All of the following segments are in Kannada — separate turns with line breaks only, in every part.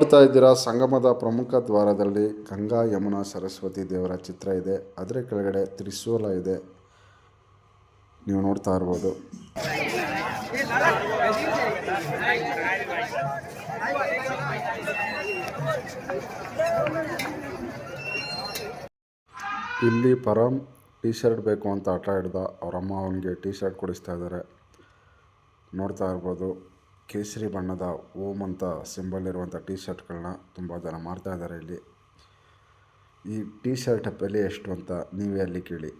ನೋಡ್ತಾ ಇದ್ದೀರಾ? ಸಂಗಮದ ಪ್ರಮುಖ ದ್ವಾರದಲ್ಲಿ ಗಂಗಾ ಯಮುನಾ ಸರಸ್ವತಿ ದೇವರ ಚಿತ್ರ ಇದೆ. ಅದರ ಕೆಳಗಡೆ ತ್ರಿಶೂಲ ಇದೆ. ನೀವು ನೋಡ್ತಾ ಇರ್ಬೋದು. ಇಲ್ಲಿ ಪರಂ ಟೀ ಶರ್ಟ್ ಬೇಕು ಅಂತ ಆಟ ಹಿಡ್ದ ಅವರಮ್ಮ ಅವನಿಗೆ ಟೀ ಶರ್ಟ್ ಕೊಡಿಸ್ತಾ ಇದ್ದಾರೆ. ನೋಡ್ತಾ ಇರ್ಬೋದು. ಕೇಸರಿ ಬಣ್ಣದ ಓಮ್ ಅಂತ ಸಿಂಬಲ್ ಇರುವಂಥ ಟಿ ಶರ್ಟ್ಗಳನ್ನ ತುಂಬ ಜನ ಮಾರ್ತಾ ಇದ್ದಾರೆ ಇಲ್ಲಿ ಈ ಟೀ ಶರ್ಟ್ ಬೆಲೆ ಎಷ್ಟು ಅಂತ ನೀವೇ ಅಲ್ಲಿ ಕೇಳಿ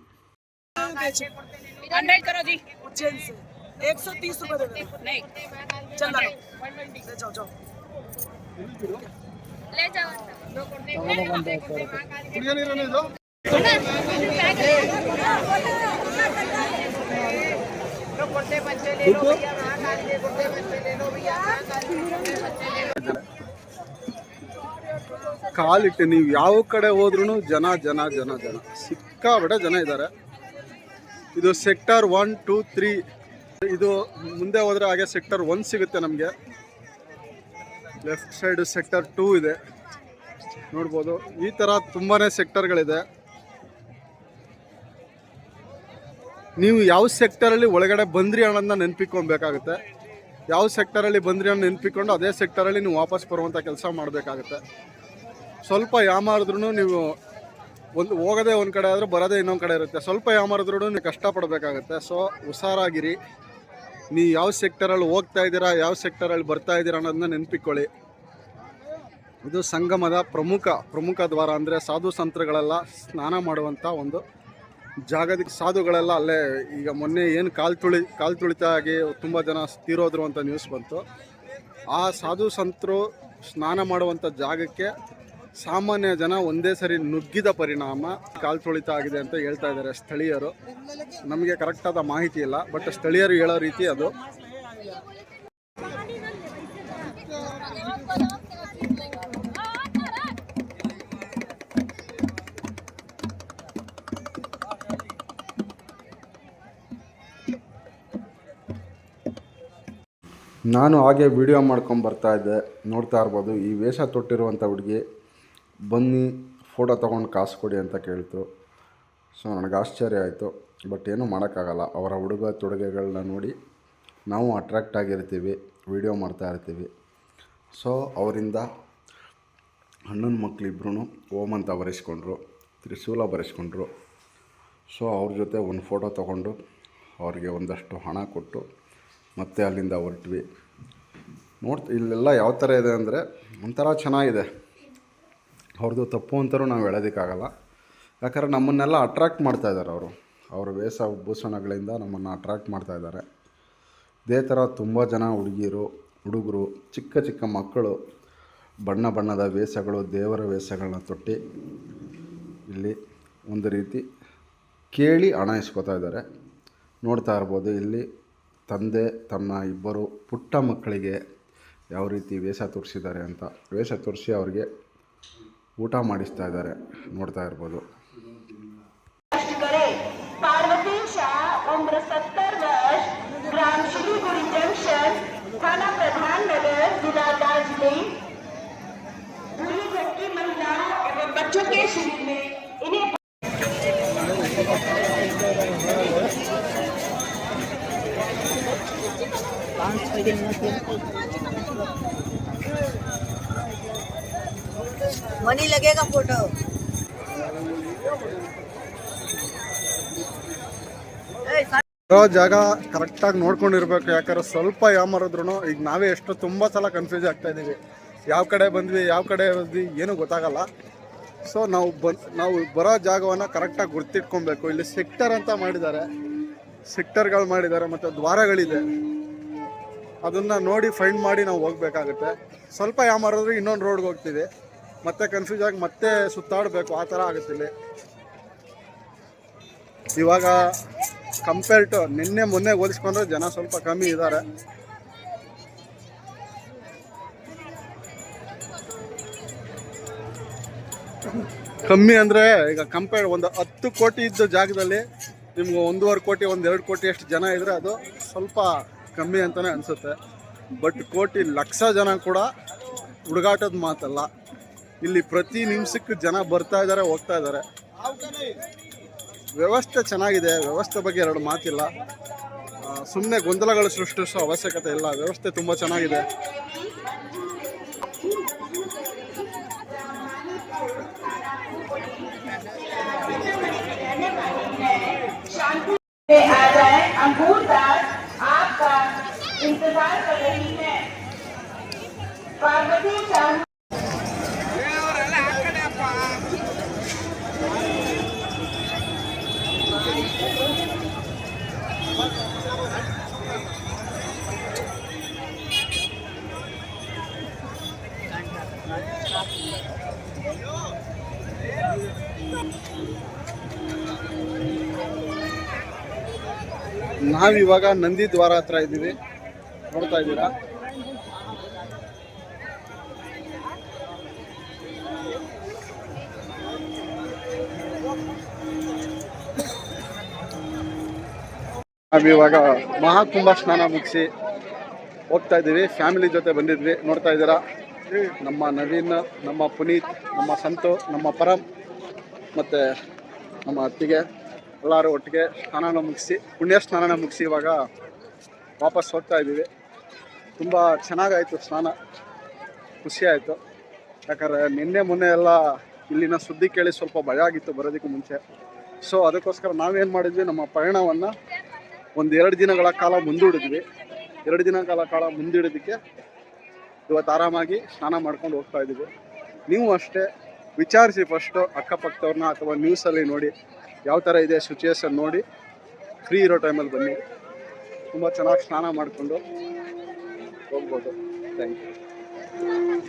ಕಾಲಿಟ್ಟು ನೀವು ಯಾವ ಕಡೆ ಹೋದ್ರೂ ಜನ ಜನ ಜನ ಜನ. ಸಿಕ್ಕಾಬಿಟ ಜನ ಇದ್ದಾರೆ. ಇದು ಸೆಕ್ಟರ್ ಒನ್ ಟೂ ತ್ರೀ ಇದು ಮುಂದೆ ಹೋದ್ರೆ ಹಾಗೆ ಸೆಕ್ಟರ್ ಒನ್ ಸಿಗುತ್ತೆ ನಮಗೆ. ಲೆಫ್ಟ್ ಸೈಡ್ ಸೆಕ್ಟರ್ ಟೂ ಇದೆ. ನೋಡ್ಬೋದು. ಈ ಥರ ತುಂಬಾ ಸೆಕ್ಟರ್ಗಳಿದೆ ನೀವು ಯಾವ ಸೆಕ್ಟರಲ್ಲಿ ಒಳಗಡೆ ಬಂದ್ರಿ ಅನ್ನೋದನ್ನ ನೆನ್ಪಿಕೊಬೇಕಾಗುತ್ತೆ ಯಾವ ಸೆಕ್ಟರಲ್ಲಿ ಬಂದ್ರಿ ಅನ್ನೋ ನೆನ್ಪಿಕೊಂಡು ಅದೇ ಸೆಕ್ಟರಲ್ಲಿ ನೀವು ವಾಪಸ್ ಬರುವಂಥ ಕೆಲಸ ಮಾಡಬೇಕಾಗುತ್ತೆ. ಸ್ವಲ್ಪ ಯಾಮಾರಿದ್ರೂ ನೀವು ಒಂದು ಹೋಗೋದೇ ಒಂದು ಕಡೆ ಆದರೂ ಬರೋದೇ ಇನ್ನೊಂದು ಕಡೆ ಇರುತ್ತೆ. ಸ್ವಲ್ಪ ಯಾಮಾರಿದ್ರೂ ನೀವು ಕಷ್ಟಪಡಬೇಕಾಗುತ್ತೆ. ಸೊ ಹುಷಾರಾಗಿರಿ. ನೀವು ಯಾವ ಸೆಕ್ಟರಲ್ಲಿ ಹೋಗ್ತಾ ಇದ್ದೀರಾ, ಯಾವ ಸೆಕ್ಟರಲ್ಲಿ ಬರ್ತಾ ಇದ್ದೀರಾ ಅನ್ನೋದನ್ನ ನೆನಪಿಕೊಳ್ಳಿ. ಇದು ಸಂಗಮದ ಪ್ರಮುಖ ಪ್ರಮುಖ ದ್ವಾರ ಅಂದರೆ ಸಾಧು ಸಂತರುಗಳೆಲ್ಲ ಸ್ನಾನ ಮಾಡುವಂಥ ಒಂದು ಜಾಗದ ಸಾಧುಗಳೆಲ್ಲ ಅಲ್ಲೇ ಈಗ ಮೊನ್ನೆ ಏನು ಕಾಲು ತುಳಿ, ಕಾಲು ತುಳಿತ ಆಗಿ ತುಂಬ ಜನ ತೀರೋದ್ರು ಅಂತ ನ್ಯೂಸ್ ಬಂತು. ಆ ಸಾಧು ಸಂತರು ಸ್ನಾನ ಮಾಡುವಂಥ ಜಾಗಕ್ಕೆ ಸಾಮಾನ್ಯ ಜನ ಒಂದೇ ಸರಿ ನುಗ್ಗಿದ ಪರಿಣಾಮ ಕಾಲು ತುಳಿತ ಆಗಿದೆ ಅಂತ ಹೇಳ್ತಾ ಇದ್ದಾರೆ ಸ್ಥಳೀಯರು. ನಮಗೆ ಕರೆಕ್ಟಾದ ಮಾಹಿತಿ ಇಲ್ಲ ಬಟ್ ಸ್ಥಳೀಯರು ಹೇಳೋ ರೀತಿ ಅದು.
ನಾನು ಹಾಗೆ ವಿಡಿಯೋ ಮಾಡ್ಕೊಂಡು ಬರ್ತಾ ಇದ್ದೆ, ನೋಡ್ತಾ ಇರ್ಬೋದು. ಈ ವೇಷ ತೊಟ್ಟಿರುವಂಥ ಹುಡುಗಿ, ಬನ್ನಿ ಫೋಟೋ ತೊಗೊಂಡು ಕಾಸು ಕೊಡಿ ಅಂತ ಕೇಳ್ತು. ಸೊ ನನಗೆ ಆಶ್ಚರ್ಯ ಆಯಿತು. ಬಟ್ ಏನೂ ಮಾಡೋಕ್ಕಾಗಲ್ಲ. ಅವರ ಹುಡುಗ ತೊಡುಗೆಗಳನ್ನ ನೋಡಿ ನಾವು ಅಟ್ರಾಕ್ಟ್ ಆಗಿರ್ತೀವಿ ವಿಡಿಯೋ ಮಾಡ್ತಾ ಇರ್ತೀವಿ. ಸೊ ಅವರಿಂದ ಅಣ್ಣನ ಮಕ್ಕಳಿಬ್ರು ಓಮ್ ಅಂತ ಬರೆಸ್ಕೊಂಡ್ರು, ತ್ರಿಶೂಲ ಬರೆಸ್ಕೊಂಡ್ರು. ಸೊ ಅವ್ರ ಜೊತೆ ಒಂದು ಫೋಟೋ ತೊಗೊಂಡು ಅವ್ರಿಗೆ ಒಂದಷ್ಟು ಹಣ ಕೊಟ್ಟು ಮತ್ತೆ ಅಲ್ಲಿಂದ ಹೊರಟ್ವಿ. ನೋಡ್ತಾ ಇಲ್ಲೆಲ್ಲ ಯಾವ ಥರ ಇದೆ ಅಂದರೆ ಒಂಥರ ಚೆನ್ನಾಗಿದೆ. ಅವ್ರದ್ದು ತಪ್ಪು ಅಂತಲೂ ನಾವು ಹೇಳೋದಕ್ಕಾಗಲ್ಲ. ಯಾಕಂದರೆ ನಮ್ಮನ್ನೆಲ್ಲ ಅಟ್ರಾಕ್ಟ್ ಮಾಡ್ತಾ ಇದ್ದಾರೆ ಅವರು. ಅವರ ವೇಷ, ಭೂಷಣಗಳಿಂದ ನಮ್ಮನ್ನು ಅಟ್ರಾಕ್ಟ್ ಮಾಡ್ತಾ ಇದ್ದಾರೆ. ಇದೇ ಥರ ತುಂಬ ಜನ ಹುಡುಗಿಯರು ಹುಡುಗರು, ಚಿಕ್ಕ ಚಿಕ್ಕ ಮಕ್ಕಳು, ಬಣ್ಣ ಬಣ್ಣದ ವೇಷಗಳು, ದೇವರ ವೇಷಗಳನ್ನ ತೊಟ್ಟಿ ಇಲ್ಲಿ ಒಂದು ರೀತಿ ಕೇಳಿ ಹಣ ಇಸ್ಕೋತಾ ಇದ್ದಾರೆ. ನೋಡ್ತಾ ಇರ್ಬೋದು ಇಲ್ಲಿ ತಂದೆ ತಮ್ಮ ಇಬ್ಬರು ಪುಟ್ಟ ಮಕ್ಕಳಿಗೆ ಯಾವ ರೀತಿ ವೇಷ ತೋರಿಸಿದ್ದಾರೆ ಅಂತ ವೇಷ ತೋರಿಸಿ ಅವ್ರಿಗೆ ಊಟ ಮಾಡಿಸ್ತಾ ಇದ್ದಾರೆ ನೋಡ್ತಾ ಇರ್ಬೋದು
करे पार्वती शाह उम्र सत्तर वर्ष ग्राम श्रीगुड़ी जंक्शन थाना प्रधान नगर
ಮನಿ ಲಗೇಗ
ಫೋಟೋ ಜಾಗ ಕರೆಕ್ಟಾಗಿ ನೋಡ್ಕೊಂಡಿರ್ಬೇಕು. ಯಾಕಂದ್ರೆ ಸ್ವಲ್ಪ ಯಾಮಾರಿದ್ರು ಈಗ ನಾವೇ ಎಷ್ಟು ತುಂಬ ಸಲ ಕನ್ಫ್ಯೂಸ್ ಆಗ್ತಾ ಇದ್ದೀವಿ ಯಾವ ಕಡೆ ಬಂದ್ವಿ, ಯಾವ ಕಡೆ ಬಂದ್ವಿ ಏನೂ ಗೊತ್ತಾಗಲ್ಲ. ಸೊ ನಾವು ಬಂದು ನಾವು ಬರೋ ಜಾಗವನ್ನು ಕರೆಕ್ಟಾಗಿ ಗುರ್ತಿಟ್ಕೊಬೇಕು. ಇಲ್ಲಿ ಸೆಕ್ಟರ್ ಅಂತ ಮಾಡಿದ್ದಾರೆ. ಸೆಕ್ಟರ್ಗಳು ಮಾಡಿದ್ದಾರೆ, ಮತ್ತು ದ್ವಾರಗಳಿದೆ. ಅದನ್ನು ನೋಡಿ ಫೈಂಡ್ ಮಾಡಿ ನಾವು ಹೋಗ್ಬೇಕಾಗುತ್ತೆ. ಸ್ವಲ್ಪ ಯಾಮಾರಿದ್ರೆ ಇನ್ನೊಂದು ರೋಡ್ಗೆ ಹೋಗ್ತೀವಿ. ಮತ್ತೆ ಕನ್ಫ್ಯೂಸ್ ಆಗಿ ಮತ್ತೆ ಸುತ್ತಾಡಬೇಕು, ಆ ಥರ ಆಗುತ್ತೆ ಇಲ್ಲಿ. ಇವಾಗ ಕಂಪೇರ್ ಟು ನಿನ್ನೆ ಮೊನ್ನೆ ಹೋಲಿಸ್ಕೊಂಡ್ರೆ ಜನ ಸ್ವಲ್ಪ ಕಮ್ಮಿ ಇದ್ದಾರೆ ಕಮ್ಮಿ ಅಂದರೆ ಈಗ ಕಂಪೇರ್ ಒಂದು ಹತ್ತು ಕೋಟಿ ಇದ್ದ ಜಾಗದಲ್ಲಿ ನಿಮ್ಗೆ ಒಂದೂವರೆ ಕೋಟಿ ಒಂದು ಎರಡು ಕೋಟಿ ಅಷ್ಟು ಜನ ಇದ್ದರೆ ಅದು ಸ್ವಲ್ಪ ಕಮ್ಮಿ ಅಂತಲೇ ಅನಿಸುತ್ತೆ. ಬಟ್ ಕೋಟಿ ಲಕ್ಷ ಜನ ಕೂಡ ಹುಡುಗಾಟದ ಮಾತಲ್ಲ. ಇಲ್ಲಿ ಪ್ರತಿ ನಿಮಿಷಕ್ಕೂ ಜನ ಬರ್ತಾ ಇದ್ದಾರೆ, ಹೋಗ್ತಾ ಇದ್ದಾರೆ. ವ್ಯವಸ್ಥೆ ಚೆನ್ನಾಗಿದೆ, ವ್ಯವಸ್ಥೆ ಬಗ್ಗೆ ಎರಡು ಮಾತಿಲ್ಲ. ಸುಮ್ಮನೆ ಗೊಂದಲಗಳು ಸೃಷ್ಟಿಸೋ ಅವಶ್ಯಕತೆ ಇಲ್ಲ, ವ್ಯವಸ್ಥೆ ತುಂಬ ಚೆನ್ನಾಗಿದೆ. ನಾವಿವಾಗ ನಂದಿ ದ್ವಾರ ಹತ್ರ ಇದ್ದೀವಿ. ನೋಡ್ತಾ ಇದ್ದೀರಾ? ನಾವಿವಾಗ ಮಹಾಕುಂಭ ಸ್ನಾನ ಮುಗಿಸಿ ಹೋಗ್ತಾ ಇದ್ದೀವಿ. ಫ್ಯಾಮಿಲಿ ಜೊತೆ ಬಂದಿದ್ವಿ. ನೋಡ್ತಾ ಇದ್ದೀರಾ? ನಮ್ಮ ನವೀನ್, ನಮ್ಮ ಪುನೀತ್, ನಮ್ಮ ಸಂತು, ನಮ್ಮ ಪರಂ, ಮತ್ತು ನಮ್ಮ ಅತ್ತಿಗೆ. ಎಲ್ಲರೂ ಒಟ್ಟಿಗೆ ಸ್ನಾನನ ಮುಗಿಸಿ, ಪುಣ್ಯ ಸ್ನಾನನ ಮುಗಿಸಿ ಇವಾಗ ವಾಪಸ್ ಹೋಗ್ತಾ ಇದ್ದೀವಿ. ತುಂಬ ಚೆನ್ನಾಗಾಯಿತು ಸ್ನಾನ. ಖುಷಿಯಾಯಿತು ಯಾಕಂದರೆ ನಿನ್ನೆ ಮೊನ್ನೆ ಎಲ್ಲ ಇಲ್ಲಿನ ಸುದ್ದಿ ಕೇಳಿ ಸ್ವಲ್ಪ ಭಯ ಆಗಿತ್ತು ಬರೋದಕ್ಕೆ ಮುಂಚೆ. ಸೊ ಅದಕ್ಕೋಸ್ಕರ ನಾವೇನು ಮಾಡಿದ್ವಿ, ನಮ್ಮ ಪಯಣವನ್ನು ಒಂದು ಎರಡು ದಿನಗಳ ಕಾಲ ಮುಂದೂಡಿದ್ವಿ. ಎರಡು ದಿನಗಳ ಕಾಲ ಮುಂದೂಡೋದಕ್ಕೆ ಇವತ್ತು ಆರಾಮಾಗಿ ಸ್ನಾನ ಮಾಡ್ಕೊಂಡು ಹೋಗ್ತಾ ಇದ್ದೀವಿ. ನೀವು ಅಷ್ಟೇ ವಿಚಾರಿಸಿ ಫಸ್ಟು ಅಕ್ಕಪಕ್ಕದವ್ರನ್ನ ಅಥವಾ ನ್ಯೂಸಲ್ಲಿ ನೋಡಿ. ಯಾವ ಥರ ಇದೆ ಸಿಚುಯೇಷನ್ ನೋಡಿ. ಫ್ರೀ ಇರೋ ಟೈಮಲ್ಲಿ ಬನ್ನಿ. ತುಂಬ ಚೆನ್ನಾಗಿ ಸ್ನಾನ ಮಾಡಿಕೊಂಡು ಹೋಗ್ಬೋದು. Thank you